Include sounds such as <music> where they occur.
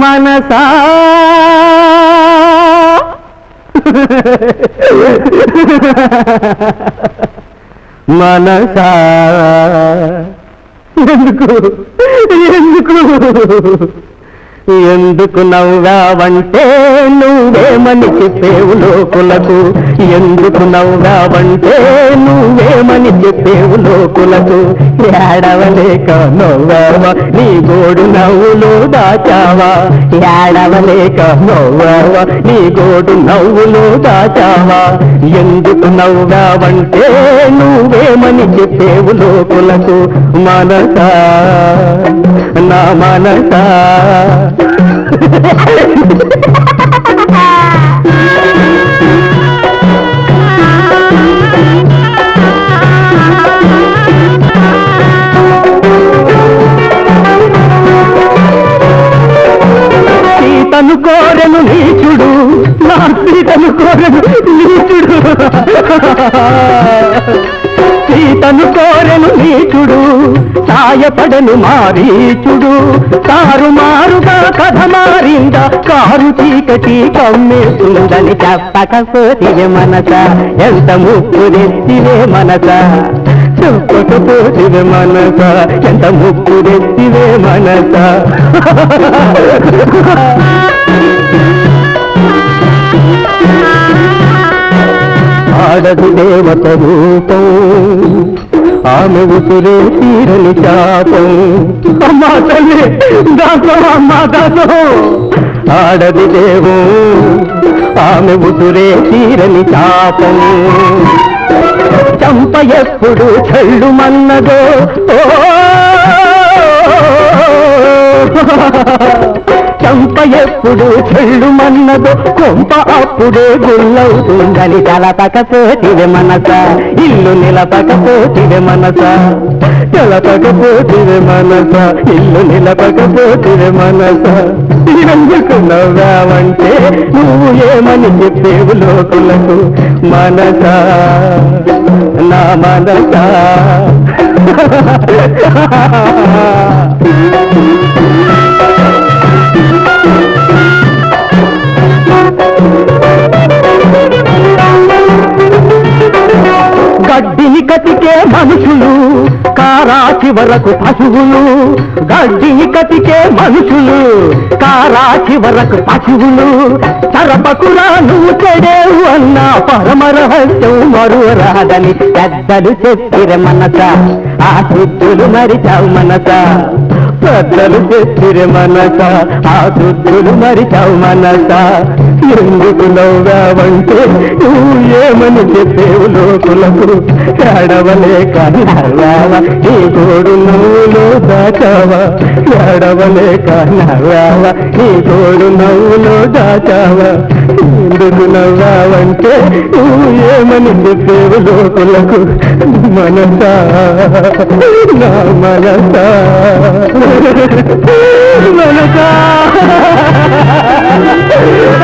మనసా. మనసా. ఎందుకు? ఎందుకు? ఎందుకు నవ్వావంటే నువ్వేమని చెప్పేవు లోకులకు ఎందుకు నవ్వావంటే నువ్వేమని చెప్పేవు లోకులకు ఏడవలేక నవ్వావా? నీ గోడు నవ్వులు దాచావా? ఏడవలేక నవ్వావా? నీ గోడు నవ్వులు దాచావా? ఎందుకు నవ్వావంటే నువ్వేమని చెప్పేవు లోకులకు మనసా నా మనట సీతను కోరెను నీచుడు నా సీతను కోరెను నీచుడు. సీతను కోరెను నీచుడు సాయపడను మారీచుడు. తారుమారుగా కథ మారిందా? కారు చీకటి కమ్మేస్తుందని చెప్పకపోతివే మనస. ఎంత ముప్పు నెత్తివే మనస. చెప్పకపోతివే మనస. ఎంత ముప్పు నెత్తివే మనస. ఆడదు దేవత రూపం. ఆమె ఉసురే తీరని శాపం. అమ్మా తల్లి దాసం అమ్మా దాసం. ఆడది దేవు ఆమె ఉసురే తీరని శాపం. చంప ఎప్పుడు చెల్లు మన్నదో. ఓ! చంప ఎప్పుడు చెల్లు మన్నదో కొంప అప్పుడే గుల్లవుతుందని తలపకపోతివే మనస. ఇల్లు నిలపకపోతివే మనస. తెలపకపోతివే మనస. ఇల్లు నిలపకపోతివే మనస. ఎందుకు నవ్వావంటే నువ్వు ఏమని చెప్పేవు లోకులకు? మనస. నా మనస. <laughs> కారా వరకు పశువులు గడ్డిని కతికే మనుషులు కారాచి వరకు పశువులు చరపకురా నువ్వు చెడేవు అన్న పరమరహస్యం మరువరాదని పెద్దలు చెప్పిర మనస ఆ సిద్ధులు మరిచావు మనస. పెద్దలు చెప్పిర మనక ఆ శుద్ధులు మరిచావు మనక ఎందుకు నవ్వావంటే నువ్వు ఏమని చెప్పేవు లోకులకు? ఏడవలేక నవ్వావా? నీ తోడు నవ్వులో దాచావా? ఏడవలేక నవ్వావా? నీ తోడు నవ్వులో దాచావా? ఎందుకు నవ్వావంటే నువ్వు ఏమని చెప్పేవు లోకులకు? మనసా నా మనసా. <laughs> మనసా <laughs>